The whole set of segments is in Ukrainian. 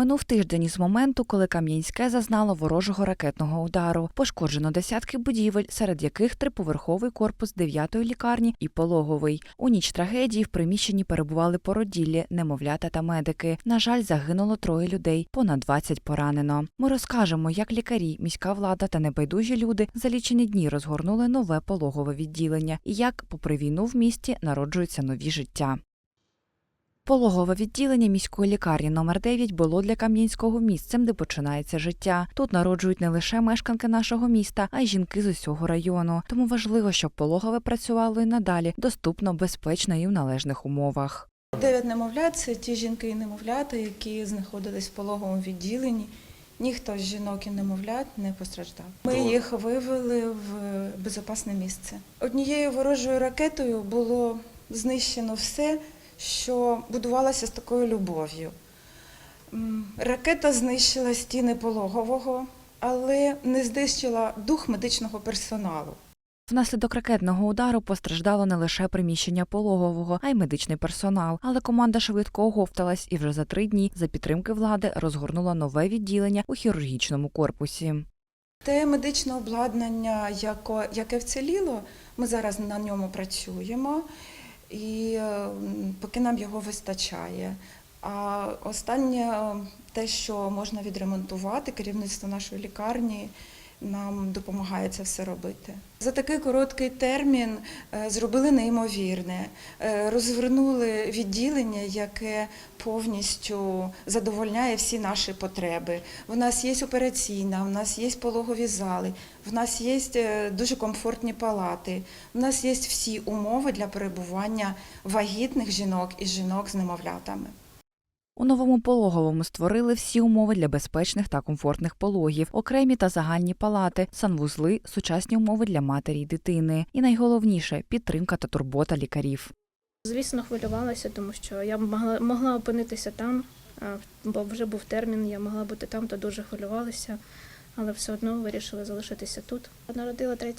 Минув тиждень із моменту, коли Кам'янське зазнало ворожого ракетного удару. Пошкоджено десятки будівель, серед яких триповерховий корпус 9-ї лікарні і пологовий. У ніч трагедії в приміщенні перебували породіллі, немовлята та медики. На жаль, загинуло троє людей, понад 20 поранено. Ми розкажемо, як лікарі, міська влада та небайдужі люди за лічені дні розгорнули нове пологове відділення і як, попри війну в місті, народжуються нові життя. Пологове відділення міської лікарні номер 9 було для Кам'янського місцем, де починається життя. Тут народжують не лише мешканки нашого міста, а й жінки з усього району. Тому важливо, щоб пологове працювало і надалі доступно, безпечно і в належних умовах. Дев'ять немовлят це ті жінки і немовлята, які знаходились в пологовому відділенні. Ніхто з жінок і немовлят не постраждав. Ми їх вивели в безпечне місце. Однією ворожою ракетою було знищено все, що будувалося з такою любов'ю. Ракета знищила стіни пологового, але не знищила дух медичного персоналу. Внаслідок ракетного удару постраждало не лише приміщення пологового, а й медичний персонал. Але команда швидко оговталась і вже за три дні за підтримки влади розгорнула нове відділення у хірургічному корпусі. Те медичне обладнання, яке вціліло, ми зараз на ньому працюємо, і е, поки нам його вистачає. А останнє е, те, що можна відремонтувати, керівництво нашої лікарні нам допомагає це все робити. За такий короткий термін е, зробили неймовірне, Е, розвернули відділення, яке повністю задовольняє всі наші потреби. В нас є операційна, в нас є пологові зали, в нас є е, дуже комфортні палати, в нас є всі умови для перебування вагітних жінок і жінок з немовлятами. У новому пологовому створили всі умови для безпечних та комфортних пологів, окремі та загальні палати, санвузли, сучасні умови для матері й дитини. І найголовніше підтримка та турбота лікарів. Звісно, хвилювалася, тому що я могла, могла опинитися там, бо вже був термін, я могла бути там, то дуже хвилювалася, але все одно вирішила залишитися тут. Народила 3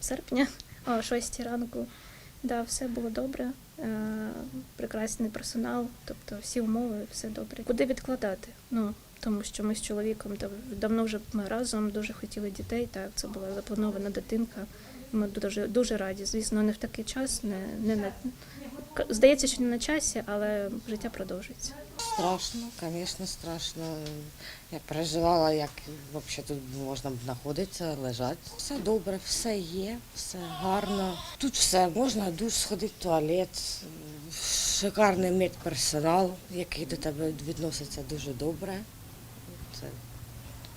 серпня о 6 ранку. Да, все було добре, е, прекрасний персонал, тобто всі умови, все добре. Куди відкладати? Ну, тому що ми з чоловіком дав- давно вже ми разом дуже хотіли дітей. Так, це була запланована дитинка. Ми дуже дуже раді. Звісно, не в такий час, не, не на здається, що не на часі, але життя продовжується. Страшно, звісно, страшно. Я переживала, як взагалі тут можна знаходитися, лежати. Все добре, все є, все гарно. Тут все можна душ сходити, туалет, шикарний медперсонал, який до тебе відноситься дуже добре. Це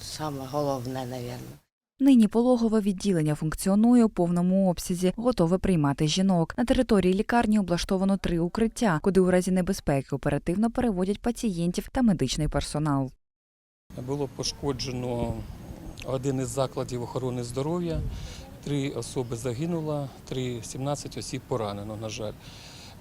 саме головне, мабуть. Нині пологове відділення функціонує у повному обсязі, готове приймати жінок. На території лікарні облаштовано три укриття, куди у разі небезпеки оперативно переводять пацієнтів та медичний персонал. Було пошкоджено один із закладів охорони здоров'я. Три особи загинуло, три 17 осіб поранено, на жаль.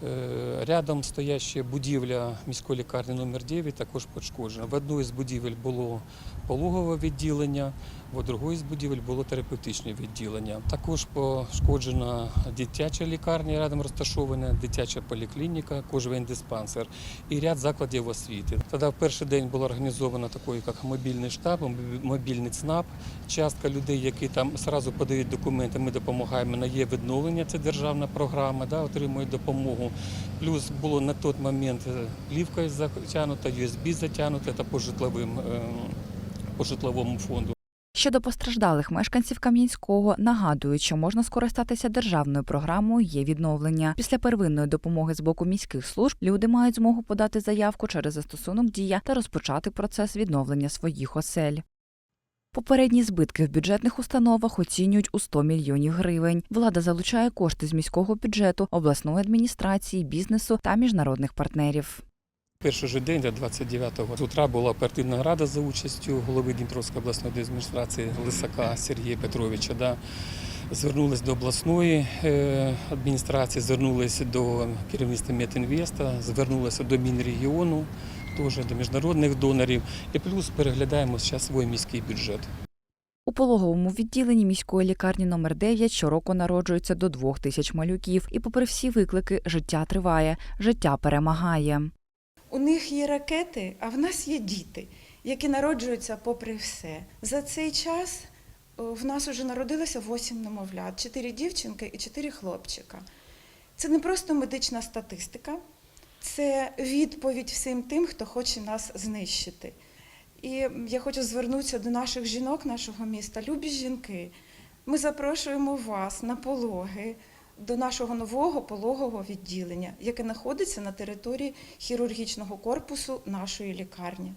Е, Рядом стояща будівля міської лікарні номер 9 також пошкоджена. В одній з будівель було пологове відділення, в другій з будівель було терапевтичне відділення. Також пошкоджена дитяча лікарня, рядом розташована дитяча поліклініка, кожвен-диспансер і ряд закладів освіти. Тоді в перший день було організовано такий, як мобільний штаб, мобільний ЦНАП. Частка людей, які там одразу подають документи, ми допомагаємо на є відновлення. Це державна програма, да, отримують допомогу. Плюс було на той момент е, плівка затягнута, USB затягнута та по житловим по житловому фонду. Щодо постраждалих мешканців Кам'янського нагадують, що можна скористатися державною програмою є відновлення. Після первинної допомоги з боку міських служб люди мають змогу подати заявку через застосунок дія та розпочати процес відновлення своїх осель. Попередні збитки в бюджетних установах оцінюють у 100 мільйонів гривень. Влада залучає кошти з міського бюджету, обласної адміністрації, бізнесу та міжнародних партнерів. Перший же день, 29-го з утра, була оперативна рада за участю голови Дніпровської обласної адміністрації Лисака Сергія Петровича. Да. Звернулись до обласної е, адміністрації, звернулися до керівництва Метінвеста, звернулися до Мінрегіону, теж до міжнародних донорів. І плюс переглядаємо зараз свій міський бюджет. У пологовому відділенні міської лікарні номер 9 щороку народжується до двох тисяч малюків. І попри всі виклики, життя триває, життя перемагає. У У них є ракети, а в нас є діти, які народжуються попри все. За цей час в нас вже народилося 8 немовлят, 4 дівчинки і 4 хлопчика. Це не просто медична статистика, це відповідь всім тим, хто хоче нас знищити. І я хочу звернутися до наших жінок нашого міста. Любі жінки, ми запрошуємо вас на пологи до нашого нового пологового відділення, яке знаходиться на території хірургічного корпусу нашої лікарні.